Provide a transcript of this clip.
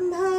No.